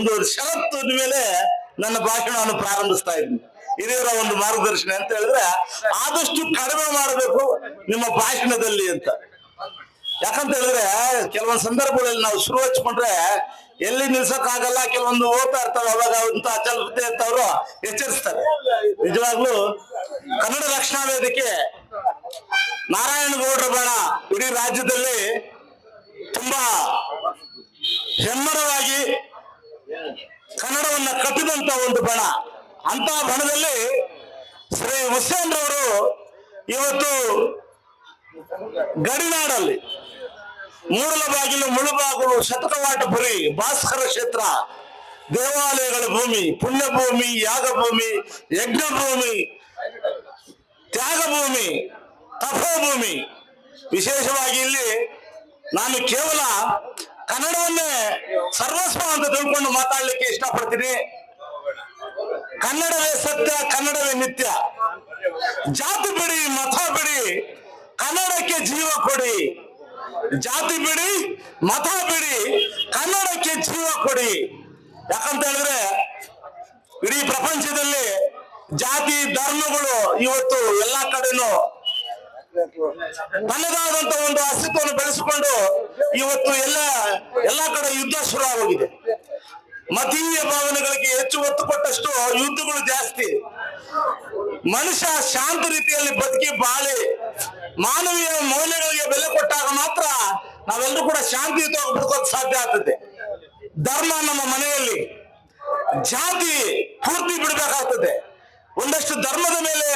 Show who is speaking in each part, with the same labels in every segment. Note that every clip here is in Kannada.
Speaker 1: ಒಂದು ಷರತ್ತು ಮೇಲೆ ನನ್ನ ಭಾಷಣವನ್ನು ಪ್ರಾರಂಭಿಸ್ತಾ ಇದ್ದೀನಿ. ಹಿರಿಯರ ಒಂದು ಮಾರ್ಗದರ್ಶನ ಅಂತ ಹೇಳಿದ್ರೆ ಆದಷ್ಟು ಕಡಿಮೆ ಮಾಡಬೇಕು ನಿಮ್ಮ ಭಾಷಣದಲ್ಲಿ ಅಂತ. ಯಾಕಂತ ಹೇಳಿದ್ರೆ ಕೆಲವೊಂದು ಸಂದರ್ಭಗಳಲ್ಲಿ ನಾವು ಶುರು ಹಚ್ಕೊಂಡ್ರೆ ಎಲ್ಲಿ ನಿಲ್ಸಕ್ಕಾಗಲ್ಲ, ಕೆಲವೊಂದು ಓದ್ತಾ ಇರ್ತಾರೆ ಅವಾಗ ಅಂತ ಅಚಲತೆ ಇರ್ತವ್ರು ಎಚ್ಚರಿಸ್ತಾರೆ. ನಿಜವಾಗ್ಲೂ ಕನ್ನಡ ರಕ್ಷಣಾ ವೇದಿಕೆ ನಾರಾಯಣಗೌಡರ ಬಣ ಇಡೀ ರಾಜ್ಯದಲ್ಲಿ ತುಂಬಾ ಹೆಮ್ಮರವಾಗಿ ಕಟ್ಟಿದಂತ ಒಂದು ಬಣ. ಅಂತ ಬಣದಲ್ಲಿ ಶ್ರೀ ಹುಸೇನ್ ರವರು ಇವತ್ತು ಗಡಿನಾಡಲ್ಲಿ ಮೂಲ ಬಾಗಿಲು ಮುಳುಬಾಗಿಲು, ಶತಕವಾಟಪುರಿ, ಭಾಸ್ಕರ ಕ್ಷೇತ್ರ, ದೇವಾಲಯಗಳ ಭೂಮಿ ಪುಣ್ಯ ಭೂಮಿ ಯಾಗ ಭೂಮಿ ಯಜ್ಞ ಭೂಮಿ ತ್ಯಾಗ ಭೂಮಿ ತಪೋಭೂಮಿ. ವಿಶೇಷವಾಗಿ ಇಲ್ಲಿ ನಾನು ಕೇವಲ ಕನ್ನಡವನ್ನೇ ಸರ್ವಸ್ವ ಅಂತ ತಿಳ್ಕೊಂಡು ಮಾತಾಡ್ಲಿಕ್ಕೆ ಇಷ್ಟಪಡ್ತೀನಿ. ಕನ್ನಡವೇ ಸತ್ಯ, ಕನ್ನಡವೇ ನಿತ್ಯ. ಜಾತಿ ಬಿಡಿ, ಮತ ಬಿಡಿ, ಕನ್ನಡಕ್ಕೆ ಜೀವ ಕೊಡಿ. ಜಾತಿ ಬಿಡಿ, ಮತ ಬಿಡಿ, ಕನ್ನಡಕ್ಕೆ ಜೀವ ಕೊಡಿ. ಯಾಕಂತ ಹೇಳಿದ್ರೆ, ಇಡೀ ಪ್ರಪಂಚದಲ್ಲಿ ಜಾತಿ, ಧರ್ಮಗಳು ಇವತ್ತು ಎಲ್ಲಾ ಕಡೆನೂ ತನ್ನದಾದಂತ ಒಂದು ಅಸ್ತಿತ್ವವನ್ನು ಬೆಳೆಸಿಕೊಂಡು ಇವತ್ತು ಎಲ್ಲ, ಎಲ್ಲಾ ಕಡೆ ಯುದ್ಧ ಶುರು ಆಗೋಗಿದೆ ಮತೀಯ ಭಾವನೆಗಳಿಗೆ ಹೆಚ್ಚು ಒತ್ತು ಕೊಟ್ಟಷ್ಟು ಯುದ್ಧಗಳು ಜಾಸ್ತಿ. ಮನುಷ್ಯ ಶಾಂತ ರೀತಿಯಲ್ಲಿ ಬದುಕಿ ಬಾಳಿ, ಮಾನವೀಯ ಮೌಲ್ಯಗಳಿಗೆ ಬೆಲೆ ಕೊಟ್ಟಾಗ ಮಾತ್ರ ನಾವೆಲ್ಲರೂ ಕೂಡ ಶಾಂತಿಯುತವಾಗಿ ಬದುಕೋಕ್ ಸಾಧ್ಯ ಆಗ್ತದೆ. ಧರ್ಮ ನಮ್ಮ ಮನೆಯಲ್ಲಿ, ಜಾತಿ ಪೂರ್ತಿ ಬಿಡಬೇಕಾಗ್ತದೆ. ಒಂದಷ್ಟು ಧರ್ಮದ ಮೇಲೆ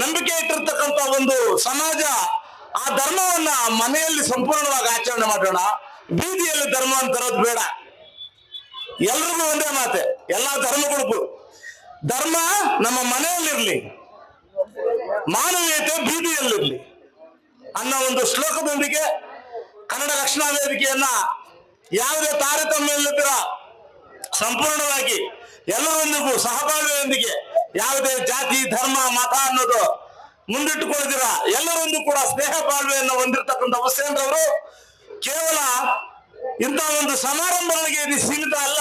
Speaker 1: ನಂಬಿಕೆ ಇಟ್ಟಿರ್ತಕ್ಕಂಥ ಒಂದು ಸಮಾಜ, ಆ ಧರ್ಮವನ್ನ ಮನೆಯಲ್ಲಿ ಸಂಪೂರ್ಣವಾಗಿ ಆಚರಣೆ ಮಾಡೋಣ. ಬೀದಿಯಲ್ಲಿ ಧರ್ಮವನ್ನು ತರೋದು ಬೇಡ. ಎಲ್ರಿಗೂ ಒಂದೇ ಮಾತೆ, ಎಲ್ಲಾ ಧರ್ಮಗಳಿಗೂ ಧರ್ಮ ನಮ್ಮ ಮನೆಯಲ್ಲಿರ್ಲಿ, ಮಾನವೀಯತೆ ಬೀದಿಯಲ್ಲಿರ್ಲಿ. ಅನ್ನೋ ಒಂದು ಶ್ಲೋಕದೊಂದಿಗೆ ಕನ್ನಡ ರಕ್ಷಣಾ ವೇದಿಕೆಯನ್ನ ಯಾವುದೇ ತಾರತಮ್ಯ ಇಲ್ಲದಿರ ಸಂಪೂರ್ಣವಾಗಿ ಎಲ್ಲರೊಂದಿಗೂ ಸಹಬಾಳ್ವೆಯೊಂದಿಗೆ ಯಾವುದೇ ಜಾತಿ, ಧರ್ಮ, ಮತ ಅನ್ನೋದು ಮುಂದಿಟ್ಟುಕೊಳ್ಳದಿರ, ಎಲ್ಲರೊಂದು ಕೂಡ ಸ್ನೇಹ ಬಾಳ್ವೆಯನ್ನು ಹೊಂದಿರತಕ್ಕಂಥ ಅವರು ಕೇವಲ ಇಂಥ ಒಂದು ಸಮಾರಂಭಗಳಿಗೆ ಇದು ಸೀಮಿತ ಅಲ್ಲ.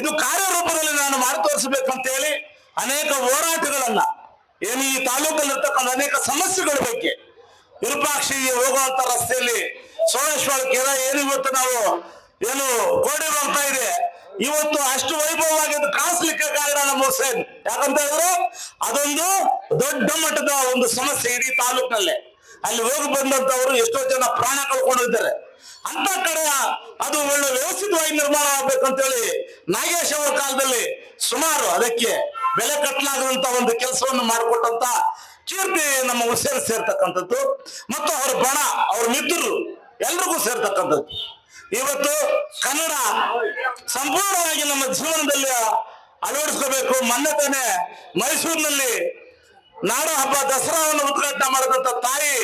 Speaker 1: ಇದು ಕಾರ್ಯರೂಪದಲ್ಲಿ ನಾನು ಮಾಡಿ ತೋರಿಸಬೇಕಂತ ಹೇಳಿ ಅನೇಕ ಹೋರಾಟಗಳನ್ನ, ಏನು ಈ ತಾಲೂಕಲ್ಲಿರ್ತಕ್ಕಂಥ ಅನೇಕ ಸಮಸ್ಯೆಗಳ ಬಗ್ಗೆ ವಿರೂಪಾಕ್ಷಿಗೆ ಹೋಗುವಂತ ರಸ್ತೆಯಲ್ಲಿ ಸೋಮೇಶ್ವರ ಕೆರೆ ಏನು ಇವತ್ತು ನಾವು ಏನು ಗೋಡೆ ಹೋಗ್ತಾ ಇದೆ. ಇವತ್ತು ಅಷ್ಟು ವೈಭವವಾಗಿ ಅದು ಕಾಣಿಸ್ಲಿಕ್ಕೆ ಕಾರಣ ನಮ್ಮ ಹುಸೇನ್. ಯಾಕಂತ ಹೇಳಿದ್ರೆ ಅದೊಂದು ದೊಡ್ಡ ಮಟ್ಟದ ಒಂದು ಸಮಸ್ಯೆ ಇಡೀ ತಾಲೂಕಿನಲ್ಲೇ. ಅಲ್ಲಿ ಹೋಗಿ ಬಂದಂತವರು ಎಷ್ಟೋ ಜನ ಪ್ರಾಣ ಕಳ್ಕೊಂಡಿದ್ದಾರೆ ಅಂತ ಕಡೆಯ ಅದು ಒಳ್ಳೆ ವ್ಯವಸ್ಥಿತವಾಗಿ ನಿರ್ಮಾಣ ಆಗ್ಬೇಕಂತೇಳಿ ನಾಗೇಶ್ ಅವರ ಕಾಲದಲ್ಲಿ ಸುಮಾರು ಅದಕ್ಕೆ ಬೆಲೆ ಕಟ್ಟಲಾಗದಂತ ಒಂದು ಕೆಲಸವನ್ನು ಮಾಡಿಕೊಟ್ಟಂತ ಕೀರ್ತಿ ನಮ್ಮ ಉಸಿರು ಸೇರ್ತಕ್ಕಂಥದ್ದು. ಮತ್ತು ಅವರ ಬಣ, ಅವ್ರ ಮಿತ್ರರು ಎಲ್ರಿಗೂ ಸೇರ್ತಕ್ಕಂಥದ್ದು. ಇವತ್ತು ಕನ್ನಡ ಸಂಪೂರ್ಣವಾಗಿ ನಮ್ಮ ಜೀವನದಲ್ಲಿ ಅಳವಡಿಸ್ಕೋಬೇಕು. ಮೊನ್ನೆ ತಾನೇ ಮೈಸೂರಿನಲ್ಲಿ ನಾಡ ಹಬ್ಬ ದಸರಾವನ್ನು ಉದ್ಘಾಟನೆ ಮಾಡಿದಂತ ತಾಯಿ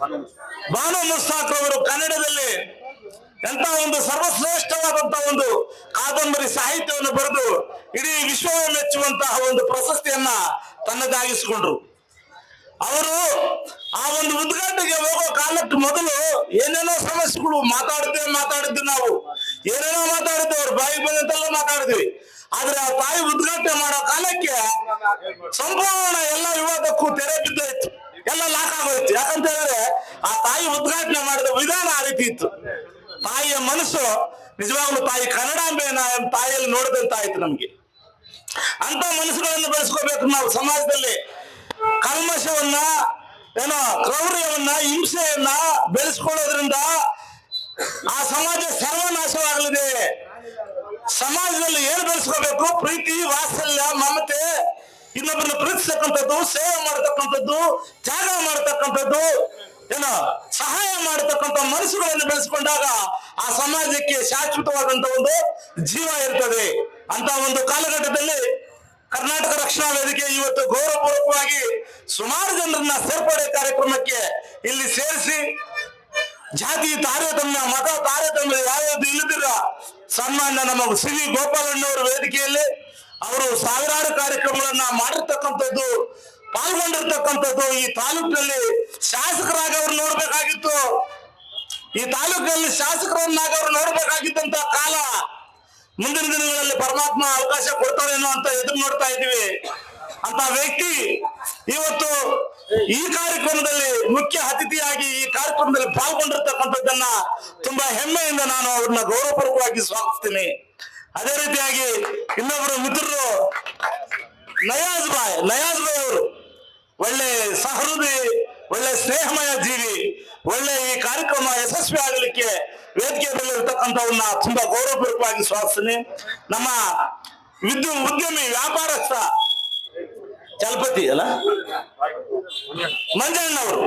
Speaker 1: ಬಾನು ಮುಸ್ತಾಕ್ ಅವರು ಕನ್ನಡದಲ್ಲಿ ಎಂತ ಒಂದು ಸರ್ವಶ್ರೇಷ್ಠವಾದಂತ ಒಂದು ಕಾದಂಬರಿ ಸಾಹಿತ್ಯವನ್ನು ಬರೆದು ಇಡೀ ವಿಶ್ವವೇ ಮೆಚ್ಚುವಂತಹ ಒಂದು ಪ್ರಶಸ್ತಿಯನ್ನ ತನ್ನದಾಗಿಸಿಕೊಂಡ್ರು. ಅವರು ಆ ಒಂದು ಉದ್ಘಾಟನೆಗೆ ಹೋಗೋ ಕಾಲಕ್ಕೆ ಮೊದಲು ಏನೇನೋ ಸಮಸ್ಯೆಗಳು ಮಾತಾಡ್ತೇವೆ ಮಾತಾಡಿದ್ವಿ ನಾವು. ಏನೇನೋ ಮಾತಾಡಿದ್ವಿ, ಅವ್ರ ಬಾಯಿ ಬಂದಂತೆಲ್ಲ ಮಾತಾಡಿದ್ವಿ. ಆದ್ರೆ ಆ ತಾಯಿ ಉದ್ಘಾಟನೆ ಮಾಡೋ ಕಾಲಕ್ಕೆ ಸಂಪೂರ್ಣ ಎಲ್ಲ ವಿವಾದಕ್ಕೂ ತೆರೆ ಬಿದ್ದೋಯ್ತು. ಎಲ್ಲ ಲಾಕ್ ಆಗೋಯ್ತು ಯಾಕಂತ ಹೇಳಿದ್ರೆ ಆ ತಾಯಿ ಉದ್ಘಾಟನೆ ಮಾಡಿದ ವಿಧಾನ ಆ ರೀತಿ ಇತ್ತು. ತಾಯಿಯ ಮನಸ್ಸು ನಿಜವಾಗ್ಲೂ ತಾಯಿ ಕನ್ನಡಾಂಬೆಯನ್ನ ತಾಯಿಯಲ್ಲಿ ನೋಡಿದಂತ ಆಯ್ತು ನಮ್ಗೆ. ಅಂತ ಮನಸ್ಸುಗಳನ್ನು ಬೆಳೆಸ್ಕೋಬೇಕು ನಾವು ಸಮಾಜದಲ್ಲಿ. ಕಲ್ಮಶವನ್ನ, ಏನೋ ಕ್ರೌರ್ಯವನ್ನ, ಹಿಂಸೆಯನ್ನ ಬೆಳೆಸ್ಕೊಳ್ಳೋದ್ರಿಂದ ಆ ಸಮಾಜ ಸರ್ವನಾಶವಾಗಲಿದೆ ಸಮಾಜದಲ್ಲಿ ಏನು ಬೆಳೆಸ್ಕೋಬೇಕು ಪ್ರೀತಿ ವಾತ್ಸಲ್ಯ ಮಮತೆ ಇನ್ನೊಬ್ಬರನ್ನ ಪ್ರೀತಿಸ್ತಕ್ಕಂಥದ್ದು, ಸೇವೆ ಮಾಡತಕ್ಕಂಥದ್ದು, ತ್ಯಾಗ ಮಾಡತಕ್ಕಂಥದ್ದು, ಏನ ಸಹಾಯ ಮಾಡತಕ್ಕಂಥ ಮನಸ್ಸುಗಳನ್ನು ಬೆಳೆಸ್ಕೊಂಡಾಗ ಆ ಸಮಾಜಕ್ಕೆ ಶಾಶ್ವತವಾದಂತ ಒಂದು ಜೀವ ಇರ್ತದೆ. ಅಂತ ಒಂದು ಕಾಲಘಟ್ಟದಲ್ಲಿ ಕರ್ನಾಟಕ ರಕ್ಷಣಾ ವೇದಿಕೆ ಇವತ್ತು ಗೌರವಪೂರ್ವಕವಾಗಿ ಸುಮಾರು ಜನರನ್ನ ಸೇರ್ಪಡೆ ಕಾರ್ಯಕ್ರಮಕ್ಕೆ ಇಲ್ಲಿ ಸೇರಿಸಿ, ಜಾತಿ, ತಾರತಮ್ಯ, ಮತ ತಾರತಮ್ಯ ಯಾವ್ದು ಇಲ್ಲದಿರ ಸನ್ಮಾನ್ಯ ನಮ್ಮ ಸಿ ವಿ ಗೋಪಾಲಣ್ಣವರ ವೇದಿಕೆಯಲ್ಲಿ ಅವರು ಸಾವಿರಾರು ಕಾರ್ಯಕ್ರಮಗಳನ್ನ ಮಾಡಿರ್ತಕ್ಕಂಥದ್ದು, ಪಾಲ್ಗೊಂಡಿರ್ತಕ್ಕಂಥದ್ದು ಈ ತಾಲೂಕಿನಲ್ಲಿ ಶಾಸಕರಾಗಿ ಅವ್ರು ನೋಡ್ಬೇಕಾಗಿತ್ತು. ಈ ತಾಲೂಕಿನಲ್ಲಿ ಶಾಸಕರನ್ನಾಗಿ ಅವ್ರು ನೋಡ್ಬೇಕಾಗಿದ್ದಂತ ಕಾಲ ಮುಂದಿನ ದಿನಗಳಲ್ಲಿ ಪರಮಾತ್ಮ ಅವಕಾಶ ಕೊಡ್ತಾರೇನೋ ಅಂತ ಎದುರು ನೋಡ್ತಾ ಇದ್ದೀವಿ. ಅಂತ ವ್ಯಕ್ತಿ ಇವತ್ತು ಈ ಕಾರ್ಯಕ್ರಮದಲ್ಲಿ ಮುಖ್ಯ ಅತಿಥಿಯಾಗಿ ಈ ಕಾರ್ಯಕ್ರಮದಲ್ಲಿ ಪಾಲ್ಗೊಂಡಿರ್ತಕ್ಕಂಥದ್ದನ್ನ ತುಂಬಾ ಹೆಮ್ಮೆಯಿಂದ ನಾನು ಅವ್ರನ್ನ ಗೌರವಪೂರ್ವಕವಾಗಿ ಸ್ವಾಗತಿಸ್ತೀನಿ. ಅದೇ ರೀತಿಯಾಗಿ ಇನ್ನೊಬ್ಬರು ಮಿತ್ರರು ನಯಾಜ್ ಬಾಯ್ ನಯಾಜ್ ಬಾಯ್ ಅವರು. ಒಳ್ಳೆ ಸಹೃದಯಿ ಒಳ್ಳೆ ಸ್ನೇಹಮಯ ಜೀವಿ, ಒಳ್ಳೆ ಈ ಕಾರ್ಯಕ್ರಮ ಯಶಸ್ವಿ ಆಗಲಿಕ್ಕೆ ವೇದಿಕೆ ಮೇಲೆ ಇರ್ತಕ್ಕಂಥವನ್ನ ತುಂಬಾ ಗೌರವಪೂರ್ವಕವಾಗಿ ಸ್ವಾಗತಿಸ್ತೀನಿ. ನಮ್ಮ ವಿದ್ಯು, ಉದ್ಯಮಿ, ವ್ಯಾಪಾರಸ್ಥ ಚಲಪತಿ ಅಲ್ಲ? ಮಂಜಣ್ಣವರು.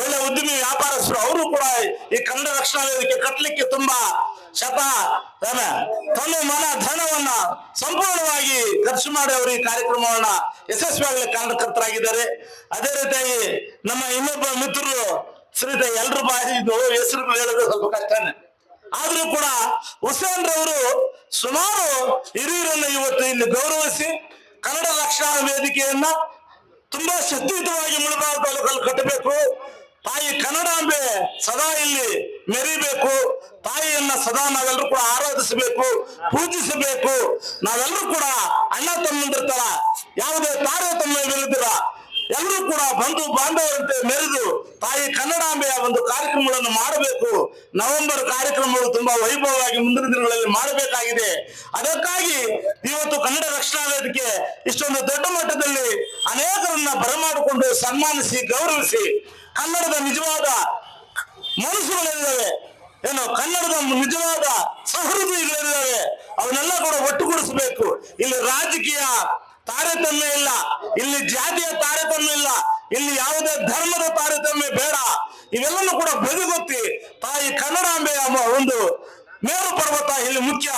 Speaker 1: ಒಳ್ಳೆ ಉದ್ಯಮಿ, ವ್ಯಾಪಾರಸ್ಥರು. ಅವರು ಕೂಡ ಈ ಕನ್ನಡ ರಕ್ಷಣಾ ವೇದಿಕೆ ಕಟ್ಟಲಿಕ್ಕೆ ತುಂಬಾ ಶತ ಧನ. ತನು ಮನ ಧನವನ್ನ ಸಂಪೂರ್ಣವಾಗಿ ಖರ್ಚು ಮಾಡಿ ಅವರು ಈ ಕಾರ್ಯಕ್ರಮವನ್ನ ಯಶಸ್ವಿಯಾಗಲಿ ಕಾರಣಕರ್ತರಾಗಿದ್ದಾರೆ ಅದೇ ರೀತಿಯಾಗಿ ನಮ್ಮ ಇನ್ನೊಬ್ಬ ಮಿತ್ರರು ಶ್ರೀತ ಎಲ್ರು ಬಾಯಿ ಇದು ಹೆಸರು ಹೇಳೋದು ಸ್ವಲ್ಪ ಕಷ್ಟನೇ. ಆದ್ರೂ ಕೂಡ ಹುಸೇನ್ ರವರು ಸುಮಾರು ಹಿರಿಯರನ್ನು ಇವತ್ತು ಇಲ್ಲಿ ಗೌರವಿಸಿ ಕನ್ನಡ ರಕ್ಷಣಾ ವೇದಿಕೆಯನ್ನ ತುಂಬಾ ಶಕ್ತಿಯುತವಾಗಿ ಮುಳಬಾಗ ತಾಲೂಕಲ್ಲಿ ಕಟ್ಟಬೇಕು. ತಾಯಿ ಕನ್ನಡಾಂಬೆ ಸದಾ ಇಲ್ಲಿ ಮೆರಿಬೇಕು. ತಾಯಿಯನ್ನ ಸದಾ ನಾವೆಲ್ಲರೂ ಕೂಡ ಆರಾಧಿಸಬೇಕು, ಪೂಜಿಸಬೇಕು. ನಾವೆಲ್ಲರೂ ಕೂಡ ಅಣ್ಣ ತಮ್ಮಂದಿರ್ತಾರ, ಯಾವುದೇ ತಾರತಮ್ಯವಿಲ್ಲದಿರ ಎಲ್ಲರೂ ಕೂಡ ಬಂಧು ಬಾಂಧವರಂತೆ ಮೆರೆದು ತಾಯಿ ಕನ್ನಡಾಂಬೆಯ ಒಂದು ಕಾರ್ಯಕ್ರಮಗಳನ್ನು ಮಾಡಬೇಕು. ನವೆಂಬರ್ ಕಾರ್ಯಕ್ರಮಗಳು ತುಂಬಾ ವೈಭವವಾಗಿ ಮುಂದಿನ ದಿನಗಳಲ್ಲಿ ಮಾಡಬೇಕಾಗಿದೆ. ಅದಕ್ಕಾಗಿ ಇವತ್ತು ಕನ್ನಡ ರಕ್ಷಣಾ ವೇದಿಕೆ ಇಷ್ಟೊಂದು ದೊಡ್ಡ ಮಟ್ಟದಲ್ಲಿ ಅನೇಕರನ್ನ ಬರಮಾಡಿಕೊಂಡು ಸನ್ಮಾನಿಸಿ, ಗೌರವಿಸಿ ಕನ್ನಡದ ನಿಜವಾದ ಮನಸ್ಸುಗಳಿದ್ದಾವೆ. ಏನು, ಕನ್ನಡದ ನಿಜವಾದ ಸಹೃದಯಗಳಿದ್ದಾವೆ. ಅವನ್ನೆಲ್ಲ ಕೂಡ ಒಟ್ಟುಗೂಡಿಸಬೇಕು. ಇಲ್ಲಿ ರಾಜಕೀಯ ತಾರತಮ್ಯ ಇಲ್ಲ. ಇಲ್ಲಿ ಜಾತಿಯ ತಾರತಮ್ಯ ಇಲ್ಲ. ಇಲ್ಲಿ ಯಾವುದೇ ಧರ್ಮದ ತಾರತಮ್ಯ ಬೇಡ. ಇವೆಲ್ಲನೂ ಕೂಡ ಬದುಗೊತ್ತಿ ತಾಯಿ ಕನ್ನಡಾಂಬೆಯ ಒಂದು ಮೇರು ಪರ್ವತ ಇಲ್ಲಿ ಮುಖ್ಯ.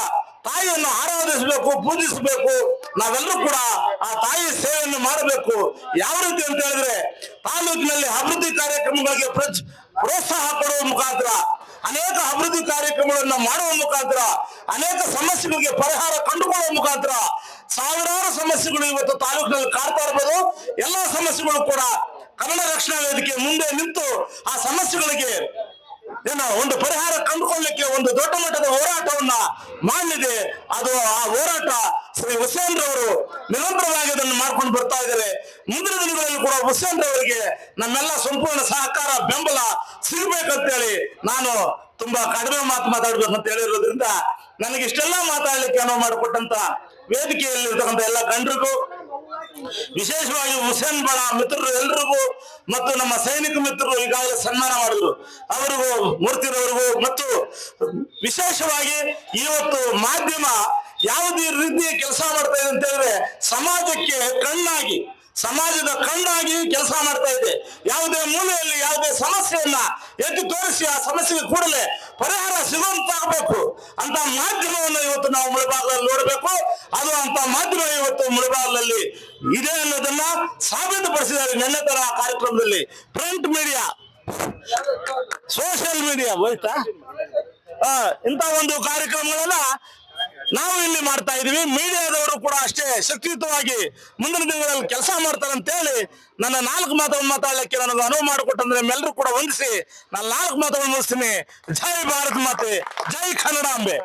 Speaker 1: ತಾಯಿಯನ್ನು ಆರಾಧಿಸಬೇಕು, ಪೂಜಿಸಬೇಕು. ನಾವೆಲ್ಲರೂ ಕೂಡ ಆ ತಾಯಿ ಸೇವೆಯನ್ನು ಮಾಡಬೇಕು. ಯಾವ ರೀತಿ ಅಂತ ಹೇಳಿದ್ರೆ ತಾಲೂಕಿನಲ್ಲಿ ಅಭಿವೃದ್ಧಿ ಕಾರ್ಯಕ್ರಮಗಳಿಗೆ ಪ್ರೋತ್ಸಾಹ ಕೊಡುವ ಮುಖಾಂತರ, ಅನೇಕ ಅಭಿವೃದ್ಧಿ ಕಾರ್ಯಕ್ರಮಗಳನ್ನು ಮಾಡುವ ಮುಖಾಂತರ, ಅನೇಕ ಸಮಸ್ಯೆಗಳಿಗೆ ಪರಿಹಾರ ಕಂಡುಕೊಳ್ಳುವ ಮುಖಾಂತರ ಸಾವಿರಾರು ಸಮಸ್ಯೆಗಳು ಇವತ್ತು ತಾಲೂಕಿನಲ್ಲಿ ಕಾಡ್ತಾ ಇರ್ಬೋದು. ಎಲ್ಲಾ ಸಮಸ್ಯೆಗಳು ಕೂಡ ಕನ್ನಡ ರಕ್ಷಣಾ ವೇದಿಕೆ ಮುಂದೆ ನಿಂತು ಆ ಸಮಸ್ಯೆಗಳಿಗೆ ಏನೋ ಒಂದು ಪರಿಹಾರ ಕಂಡುಕೊಳ್ಳಲಿಕ್ಕೆ ಒಂದು ದೊಡ್ಡ ಮಟ್ಟದ ಹೋರಾಟವನ್ನ ಮಾಡಲಿದೆ. ಅದು ಆ ಹೋರಾಟ ಶ್ರೀ ಹುಸೇನ್ ರವರು ನಿರಂತರವಾಗಿ ಅದನ್ನು ಮಾಡ್ಕೊಂಡು ಬರ್ತಾ ಇದ್ದಾರೆ. ಮುಂದಿನ ದಿನಗಳಲ್ಲಿ ಕೂಡ ಹುಸೇನ್ ರವರಿಗೆ ನಮ್ಮೆಲ್ಲ ಸಂಪೂರ್ಣ ಸಹಕಾರ, ಬೆಂಬಲ ಸಿಗಬೇಕಂತೇಳಿ ನಾನು ತುಂಬಾ ಕಡಿಮೆ ಮಾತು ಮಾತಾಡ್ಬೇಕು ಅಂತ ಹೇಳಿರೋದ್ರಿಂದ ನನಗೆ ಇಷ್ಟೆಲ್ಲ ಮಾತಾಡ್ಲಿಕ್ಕೆ ಅನುವು ಮಾಡಿಕೊಟ್ಟಂತ ವೇದಿಕೆಯಲ್ಲಿ ಇರ್ತಕ್ಕಂಥ ಎಲ್ಲ ಗಂಡರಿಗೂ ವಿಶೇಷವಾಗಿ ಹುಸೇನ್ ಬಳ ಮಿತ್ರರು ಎಲ್ರಿಗೂ ಮತ್ತು ನಮ್ಮ ಸೈನಿಕ ಮಿತ್ರರು ಈಗಾಗಲೇ ಸನ್ಮಾನ ಮಾಡಿದ್ರು. ಅವರಿಗೂ ಮೂರ್ತಿರವರಿಗೂ ಮತ್ತು ವಿಶೇಷವಾಗಿ ಇವತ್ತು ಮಾಧ್ಯಮ ಯಾವುದೇ ರೀತಿಯ ಕೆಲಸ ಮಾಡ್ತಾ ಇದೆ ಅಂತ ಹೇಳಿದ್ರೆ ಸಮಾಜಕ್ಕೆ ಕಣ್ಣಾಗಿ ಸಮಾಜದ ಕಣ್ಣಾಗಿ ಕೆಲಸ ಮಾಡ್ತಾ ಇದೆ. ಯಾವುದೇ ಮೂಲೆಯಲ್ಲಿ ಯಾವುದೇ ಸಮಸ್ಯೆಯನ್ನ ಎದ್ದು ತೋರಿಸಿ ಆ ಸಮಸ್ಯೆಗೆ ಕೂಡಲೇ ಪರಿಹಾರ ಸಿಗುವಂತಾಗಬೇಕು ಅಂತ ಮಾಧ್ಯಮವನ್ನು ಇವತ್ತು ನಾವು ಮುಳಬಾಗದಲ್ಲಿ ನೋಡಬೇಕು. ಅದು ಅಂತ ಮಾಧ್ಯಮ ಇವತ್ತು ಮುಳಬಾಗಲಲ್ಲಿ ಇದೆ ಅನ್ನೋದನ್ನ ಸಾಬೀತುಪಡಿಸಿದ್ದಾರೆ. ನಿನ್ನೆ ತರ ಕಾರ್ಯಕ್ರಮದಲ್ಲಿ ಪ್ರಿಂಟ್ ಮೀಡಿಯಾ ಸೋಷಿಯಲ್ ಮೀಡಿಯಾ ಹೋಯ್ತಾ ಇಂಥ ಒಂದು ಕಾರ್ಯಕ್ರಮಗಳನ್ನ ನಾವು ಇಲ್ಲಿ ಮಾಡ್ತಾ ಇದೀವಿ ಮೀಡಿಯಾದವರು ಕೂಡ ಅಷ್ಟೇ ಶಕ್ತಿಯುತವಾಗಿ ಮುಂದಿನ ದಿನಗಳಲ್ಲಿ ಕೆಲಸ ಮಾಡ್ತಾರೆ ಅಂತ ಹೇಳಿ ನನ್ನ ನಾಲ್ಕು ಮಾತವನ್ನು ಮಾತಾಡಲಿಕ್ಕೆ ನನಗೆ ಅನುವು ಮಾಡಿಕೊಟ್ಟಂದ್ರೆ ಎಲ್ಲರೂ ಕೂಡ ವಂದಿಸಿ. ನಾನು ನಾಲ್ಕು ಮಾತವನ್ನು ಮುಗಿಸ್ತೀನಿ. ಜೈ ಭಾರತ್ ಮಾತೆ. ಜೈ ಕನ್ನಡಾಂಬೆ